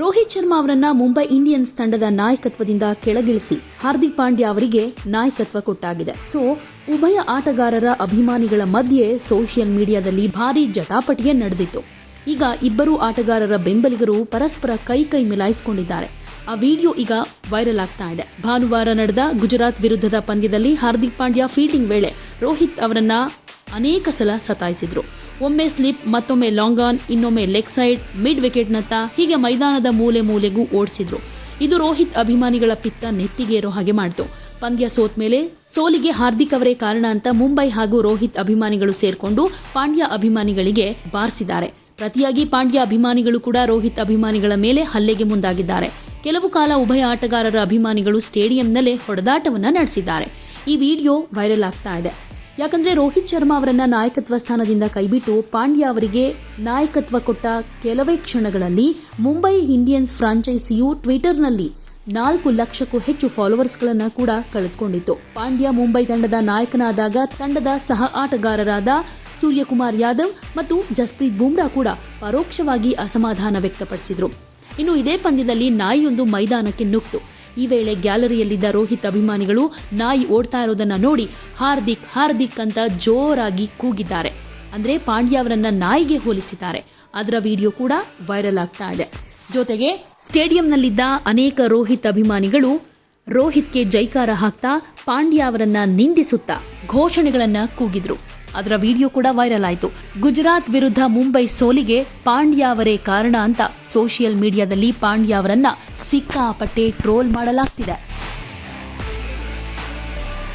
ರೋಹಿತ್ ಶರ್ಮಾ ಅವರನ್ನ ಮುಂಬೈ ಇಂಡಿಯನ್ಸ್ ತಂಡದ ನಾಯಕತ್ವದಿಂದ ಕೆಳಗಿಳಿಸಿ ಹಾರ್ದಿಕ್ ಪಾಂಡ್ಯ ಅವರಿಗೆ ನಾಯಕತ್ವ ಕೊಟ್ಟಾಗಿದೆ. ಸೊ, ಉಭಯ ಆಟಗಾರರ ಅಭಿಮಾನಿಗಳ ಮಧ್ಯೆ ಸೋಷಿಯಲ್ ಮೀಡಿಯಾದಲ್ಲಿ ಭಾರಿ ಜಟಾಪಟಿಯೇ ನಡೆದಿತ್ತು. ಈಗ ಇಬ್ಬರು ಆಟಗಾರರ ಬೆಂಬಲಿಗರು ಪರಸ್ಪರ ಕೈ ಕೈ ಮಿಲಾಯಿಸಿಕೊಂಡಿದ್ದಾರೆ. ಆ ವಿಡಿಯೋ ಈಗ ವೈರಲ್ ಆಗ್ತಾ ಇದೆ. ಭಾನುವಾರ ನಡೆದ ಗುಜರಾತ್ ವಿರುದ್ಧದ ಪಂದ್ಯದಲ್ಲಿ ಹಾರ್ದಿಕ್ ಪಾಂಡ್ಯ ಫೀಲ್ಡಿಂಗ್ ವೇಳೆ ರೋಹಿತ್ ಅವರನ್ನ ಅನೇಕ ಸಲ ಸತಾಯಿಸಿದ್ರು. ಒಮ್ಮೆ ಸ್ಲಿಪ್, ಮತ್ತೊಮ್ಮೆ ಲಾಂಗ್ ಆನ್, ಇನ್ನೊಮ್ಮೆ ಲೆಗ್ ಸೈಡ್, ಮಿಡ್ ವಿಕೆಟ್ನತ್ತ ಹೀಗೆ ಮೈದಾನದ ಮೂಲೆ ಮೂಲೆಗೂ ಓಡಿಸಿದ್ರು. ಇದು ರೋಹಿತ್ ಅಭಿಮಾನಿಗಳ ಪಿತ್ತ ನೆತ್ತಿಗೇರೋ ಹಾಗೆ ಮಾಡಿತು. ಪಂದ್ಯ ಸೋತ್ ಮೇಲೆ ಸೋಲಿಗೆ ಹಾರ್ದಿಕ್ ಅವರೇ ಕಾರಣ ಅಂತ ಮುಂಬೈ ಹಾಗೂ ರೋಹಿತ್ ಅಭಿಮಾನಿಗಳು ಸೇರ್ಕೊಂಡು ಪಾಂಡ್ಯ ಅಭಿಮಾನಿಗಳಿಗೆ ಬಾರಿಸಿದ್ದಾರೆ. ಪ್ರತಿಯಾಗಿ ಪಾಂಡ್ಯ ಅಭಿಮಾನಿಗಳು ಕೂಡ ರೋಹಿತ್ ಅಭಿಮಾನಿಗಳ ಮೇಲೆ ಹಲ್ಲೆಗೆ ಮುಂದಾಗಿದ್ದಾರೆ. ಕೆಲವು ಕಾಲ ಉಭಯ ಆಟಗಾರರ ಅಭಿಮಾನಿಗಳು ಸ್ಟೇಡಿಯಂನಲ್ಲೇ ಹೊಡೆದಾಟವನ್ನು ನಡೆಸಿದ್ದಾರೆ. ಈ ವಿಡಿಯೋ ವೈರಲ್ ಆಗ್ತಾ ಇದೆ. ಯಾಕಂದ್ರೆ ರೋಹಿತ್ ಶರ್ಮಾ ಅವರನ್ನ ನಾಯಕತ್ವ ಸ್ಥಾನದಿಂದ ಕೈಬಿಟ್ಟು ಪಾಂಡ್ಯ ಅವರಿಗೆ ನಾಯಕತ್ವ ಕೊಟ್ಟ ಕೆಲವೇ ಕ್ಷಣಗಳಲ್ಲಿ ಮುಂಬೈ ಇಂಡಿಯನ್ಸ್ ಫ್ರಾಂಚೈಸಿಯು ಟ್ವಿಟರ್ನಲ್ಲಿ ನಾಲ್ಕು ಲಕ್ಷಕ್ಕೂ ಹೆಚ್ಚು ಫಾಲೋವರ್ಸ್ಗಳನ್ನು ಕೂಡ ಕಳೆದುಕೊಂಡಿತ್ತು. ಪಾಂಡ್ಯ ಮುಂಬೈ ತಂಡದ ನಾಯಕನಾದಾಗ ತಂಡದ ಸಹ ಆಟಗಾರರಾದ ಸೂರ್ಯಕುಮಾರ್ ಯಾದವ್ ಮತ್ತು ಜಸ್ಪ್ರೀತ್ ಬುಮ್ರಾ ಕೂಡ ಪರೋಕ್ಷವಾಗಿ ಅಸಮಾಧಾನ ವ್ಯಕ್ತಪಡಿಸಿದ್ರು. ಇನ್ನು ಇದೇ ಪಂದ್ಯದಲ್ಲಿ ನಾಯಿಯೊಂದು ಮೈದಾನಕ್ಕೆ ನುಗ್ತು ಈ ವೇಳೆ ಗ್ಯಾಲರಿಯಲ್ಲಿದ್ದ ರೋಹಿತ್ ಅಭಿಮಾನಿಗಳು ನಾಯಿ ಓಡ್ತಾ ಇರೋದನ್ನ ನೋಡಿ ಹಾರ್ದಿಕ್ ಹಾರ್ದಿಕ್ ಅಂತ ಜೋರಾಗಿ ಕೂಗಿದ್ದಾರೆ. ಅಂದ್ರೆ ಪಾಂಡ್ಯ ಅವರನ್ನ ನಾಯಿಗೆ ಹೋಲಿಸಿದ್ದಾರೆ. ಅದರ ವಿಡಿಯೋ ಕೂಡ ವೈರಲ್ ಆಗ್ತಾ ಇದೆ. ಜೊತೆಗೆ ಸ್ಟೇಡಿಯಂನಲ್ಲಿದ್ದ ಅನೇಕ ರೋಹಿತ್ ಅಭಿಮಾನಿಗಳು ರೋಹಿತ್ಗೆ ಜೈಕಾರ ಹಾಕ್ತಾ ಪಾಂಡ್ಯ ಅವರನ್ನ ನಿಂದಿಸುತ್ತಾ ಘೋಷಣೆಗಳನ್ನ ಕೂಗಿದ್ರು. ಅದರ ವಿಡಿಯೋ ಕೂಡ ವೈರಲ್ ಆಯಿತು. ಗುಜರಾತ್ ವಿರುದ್ಧ ಮುಂಬೈ ಸೋಲಿಗೆ ಪಾಂಡ್ಯ ಅವರೇ ಕಾರಣ ಅಂತ ಸೋಷಿಯಲ್ ಮೀಡಿಯಾದಲ್ಲಿ ಪಾಂಡ್ಯ ಅವರನ್ನ ಸಿಕ್ಕಾಪಟ್ಟೆ ಟ್ರೋಲ್ ಮಾಡಲಾಗ್ತಿದೆ.